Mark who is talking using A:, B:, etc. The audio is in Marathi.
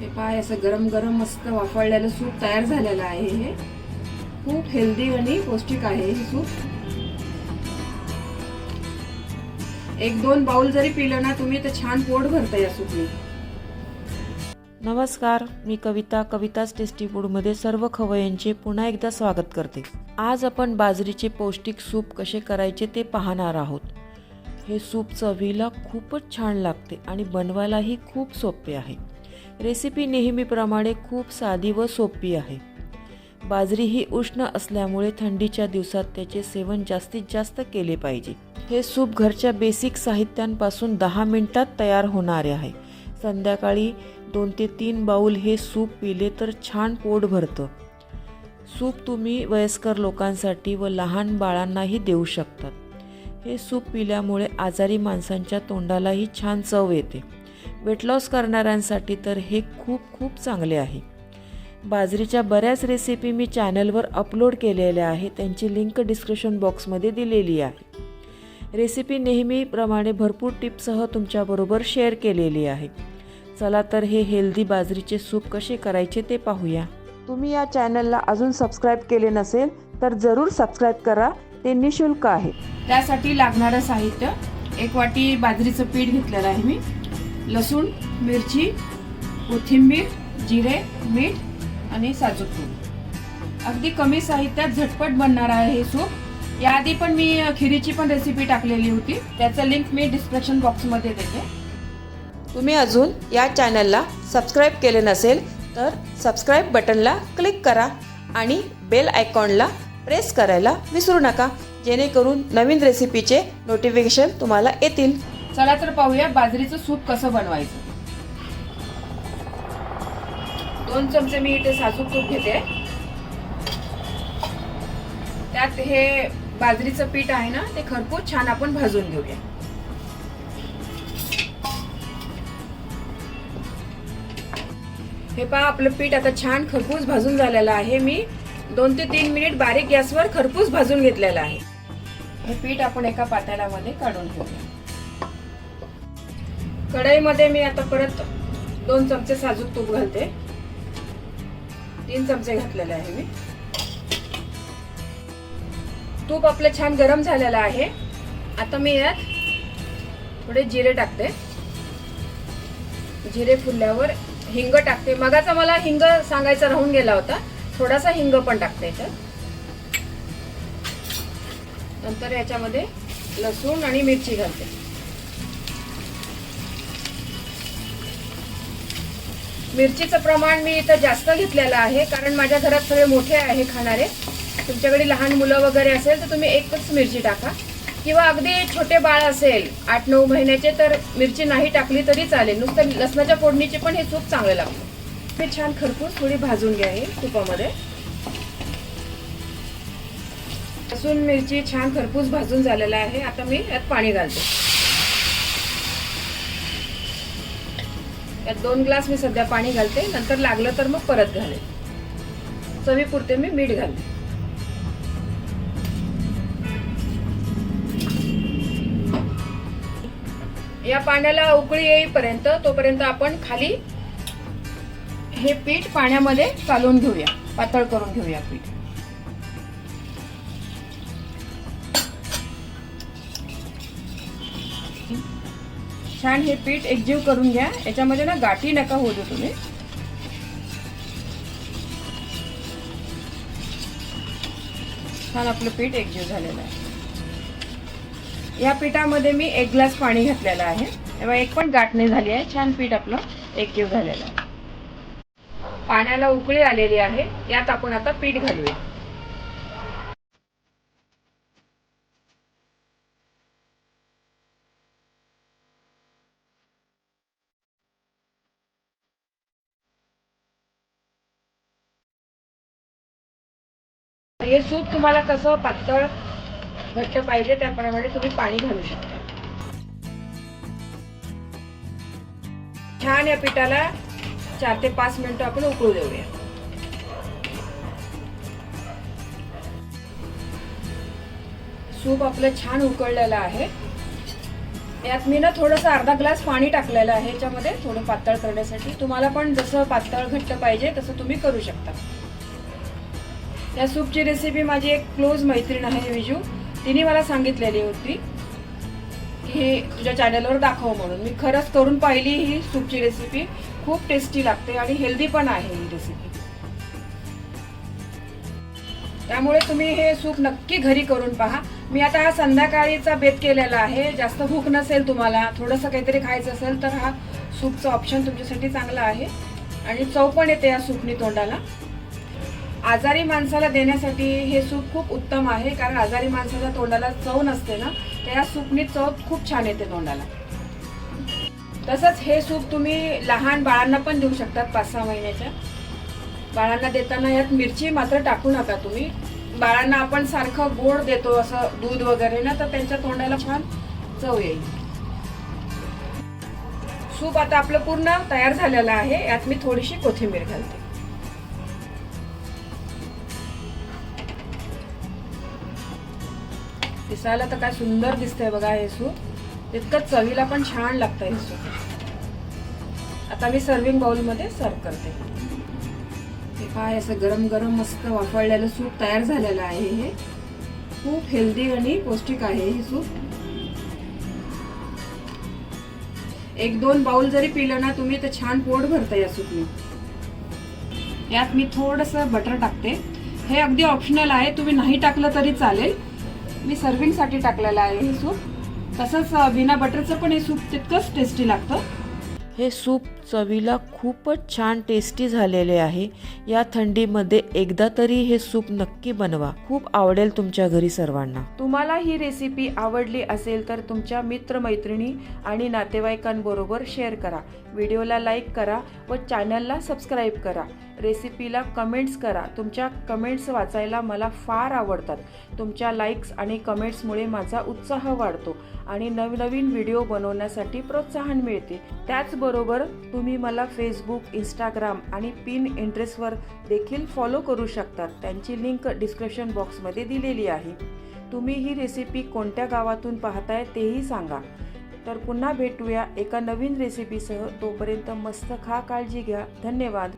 A: हे पाय असं गरम गरम मस्त वाफळलेलं सूप तयार झालेलं आहे हे. खूप हेल्दी आणि पौष्टिक आहे हे सूप. एक दोन बाउल जरी पिलं ना तुम्ही तर छान पोट भरतं या सूपने.
B: नमस्कार मी कविता कविताच टेस्टी फूडमध्ये सर्व खवय्यांचे पुन्हा एकदा स्वागत करते. आज आपण बाजरीचे पौष्टिक सूप कसे करायचे ते पाहणार आहोत. हे सूप चवीला खूपच छान लागते आणि बनवायलाही खूप सोपे आहे. रेसिपी नेहमीप्रमाणे खूप साधी व सोपी आहे. बाजरी ही उष्ण असल्यामुळे थंडीच्या दिवसात त्याचे सेवन जास्तीत जास्त केले पाहिजे. हे सूप घरच्या बेसिक साहित्यांपासून दहा मिनिटात तयार होणारे आहे. संध्याकाळी दोन ते तीन बाऊल हे सूप पिले तर छान पोट भरतं. सूप तुम्ही वयस्कर लोकांसाठी व लहान बाळांनाही देऊ शकतात. हे सूप पिल्यामुळे आजारी माणसांच्या तोंडालाही छान चव येते. वेट लॉस करणाऱ्यांसाठी तर हे खूप खूप चांगले आहे. बाजरीच्या बऱ्याच रेसिपी मी चॅनलवर अपलोड केलेल्या आहे त्यांची लिंक डिस्क्रिप्शन बॉक्समध्ये दिलेली आहे. रेसिपी नेहमीप्रमाणे भरपूर टिप्ससह तुमच्याबरोबर शेअर केलेली आहे. चला तर हे हेल्दी बाजरीचे सूप कसे करायचे ते पाहूया. तुम्ही या चॅनलला अजून सबस्क्राईब केले नसेल तर जरूर सबस्क्राईब करा. ते निशुल्क आहे.
A: त्यासाठी लागणारं साहित्य एक वाटी बाजरीचं पीठ घेतलेलं आहे मी. लसूण मिरची कोथिंबीर जिरे मीठ आणि साजूक तूप अगदी कमी साहित्यात झटपट बनणार आहे हे सूप. याआधी पण मी खिरीची पण रेसिपी टाकलेली होती. त्याचं लिंक मी डिस्क्रिप्शन बॉक्समध्ये देते.
B: तुम्ही अजून या चॅनलला सबस्क्राईब केले नसेल तर सबस्क्राईब बटनला क्लिक करा आणि बेल आयकॉनला प्रेस करायला विसरू नका. जेणेकरून नवीन रेसिपीचे नोटिफिकेशन तुम्हाला येतील.
A: चला तर पाहूया बाजरीचं सूप कसं बनवायचं. दोन चमचे मी इथे साजूक तूप घेते. त्यात हे बाजरीचं पीठ आहे ना ते खरपूस छान आपण भाजून घेऊया. हे पहा आपलं पीठ आता छान खरपूस भाजून झालेलं आहे. मी दोन ते तीन मिनिट बारीक गॅसवर खरपूस भाजून घेतलेलं आहे. हे पीठ आपण एका पातेल्यामध्ये काढून घेऊया. कढईमध्ये मी आता परत दोन चमचे साजूक तूप घालते. तीन चमचे घातलेले आहे मी. तूप आपलं छान गरम झालेलं आहे. आता मी यात थोडे जिरे टाकते. जिरे फुलल्यावर हिंग टाकते. मगाचा मला हिंग सांगायचा राहून गेला होता. थोडासा हिंग पण टाकते याच्यात नंतर याच्यामध्ये लसूण आणि मिरची घालते. मिरचीचं प्रमाण मी इथं जास्त घेतलेलं आहे कारण माझ्या घरात सगळे मोठे आहे खाणारे. तुमच्याकडे लहान मुलं वगैरे असेल तर तुम्ही एकच मिरची टाका. किंवा अगदी छोटे बाळ असेल आठ नऊ महिन्याचे तर मिरची नाही टाकली तरी चालेल. नुसतं लसणाच्या फोडणीचे पण हे सूप चांगलं लागतं. हे छान खरपूस थोडी भाजून घ्या हे तुपामध्ये. लसूण मिरची छान खरपूस भाजून झालेला आहे. आता मी यात पाणी घालते. यात दोन ग्लास मी सध्या पाणी घालते नंतर लागलं तर मग परत घालेल चवीपुरते मी मीठ घालते. या पाण्याला उकळी येईपर्यंत तोपर्यंत आपण खाली हे पीठ पाण्यामध्ये चालवून घेऊया पातळ करून घेऊया पीठ. छान हे पीठ एकजीव करून घ्या. याच्यामध्ये ना गाठी नका होऊ दे तुम्ही. छान आपलं पीठ एकजीव झालेलं आहे. या पिठामध्ये मी एक ग्लास पाणी घातलेलं आहे. तेव्हा एक पण गाठ नाही झाली आहे. छान पीठ आपलं एकजीव झालेलं आहे. पाण्याला उकळी आलेली आहे. यात आपण आता पीठ घालूया. हे सूप तुम्हाला कसं पातळ घट्ट पाहिजे त्याप्रमाणे तुम्ही पाणी घालू शकता. छान या पिठाला चार ते पाच मिनिटं आपण उकळू देऊया. सूप आपलं छान उकळलेलं आहे. यात मी ना थोडंसं अर्धा ग्लास पाणी टाकलेलं आहे. याच्यामध्ये थोडं पातळ करण्यासाठी. तुम्हाला पण जसं पातळ घट्ट पाहिजे तसं तुम्ही करू शकता. या सूपची रेसिपी माझी एक क्लोज मैत्रीण आहे विजू. तिने मला सांगितलेली होती की हे तुझ्या चॅनलवर दाखव म्हणून. मी खरंच करून पाहिली ही सूपची रेसिपी खूप टेस्टी लागते आणि हेल्दी पण आहे ही रेसिपी त्यामुळे तुम्ही हे सूप नक्की घरी करून पहा. मी आता हा संध्याकाळीचा बेत केलेला आहे. जास्त भूक नसेल तुम्हाला थोडंसं काहीतरी खायचं असेल तर हा सूपचा ऑप्शन तुमच्यासाठी चांगला आहे. आणि चव पण येते या सूपनी तोंडाला. आजारी माणसाला देण्यासाठी हे सूप खूप उत्तम आहे कारण आजारी माणसाच्या तोंडाला चव नसते ना तर या सूपनी चव खूप छान येते तोंडाला. तसंच हे सूप तुम्ही लहान बाळांना पण देऊ शकतात पाच सहा महिन्याच्या. बाळांना देताना यात मिरची मात्र टाकू नका तुम्ही. बाळांना आपण सारखं गोड देतो असं दूध वगैरे ना तर त्यांच्या तोंडाला छान चव येईल. सूप आता आपलं पूर्ण तयार झालेलं आहे यात मी थोडीशी कोथिंबीर घालते. दिसायला तर काय सुंदर दिसतंय बघा हे सूप तितकं चवीला पण छान लागतं हे सूप आता मी सर्विंग बाउलमध्ये सर्व करते. हे काय असं गरम गरम मस्त वापरलेलं सूप तयार झालेलं आहे हे. खूप हेल्दी आणि पौष्टिक आहे हे सूप एक दोन बाउल जरी पिलं ना तुम्ही तर छान पोट भरतं या सूपनी. यात मी थोडंसं बटर टाकते. हे अगदी ऑप्शनल आहे तुम्ही नाही टाकलं तरी चालेल. मी सर्विंगसाठी टाकलेलं आहे हे सूप. तसंच बिना बटरचं पण हे सूप तितकंच टेस्टी लागतं.
B: हे सूप चवीला खूपच छान टेस्टी झालेले आहे. या थंडीमध्ये एकदा तरी हे सूप नक्की बनवा. खूप आवडेल तुमच्या घरी सर्वांना.
A: तुम्हाला ही रेसिपी आवडली असेल तर तुमच्या मित्रमैत्रिणी आणि नातेवाईकांबरोबर शेअर करा. व्हिडिओला लाईक करा व चॅनलला सबस्क्राईब करा. रेसिपीला कमेंट्स करा. तुमच्या कमेंट्स वाचायला मला फार आवडतात. तुमच्या लाईक्स आणि कमेंट्समुळे माझा उत्साह वाढतो आणि नवनवीन व्हिडिओ बनवण्यासाठी प्रोत्साहन मिळते. त्याचबरोबर तुम्ही मला फेसबुक इंस्टाग्राम आणि पिन इंटरेस्टवर देखील फॉलो करू शकतात. त्यांची लिंक डिस्क्रिप्शन बॉक्समध्ये दिलेली आहे. तुम्ही ही रेसिपी कोणत्या गावातून पाहताय तेही सांगा. तर पुन्हा भेटूया एका नवीन रेसिपीसह तोपर्यंत मस्त खा काळजी घ्या. धन्यवाद.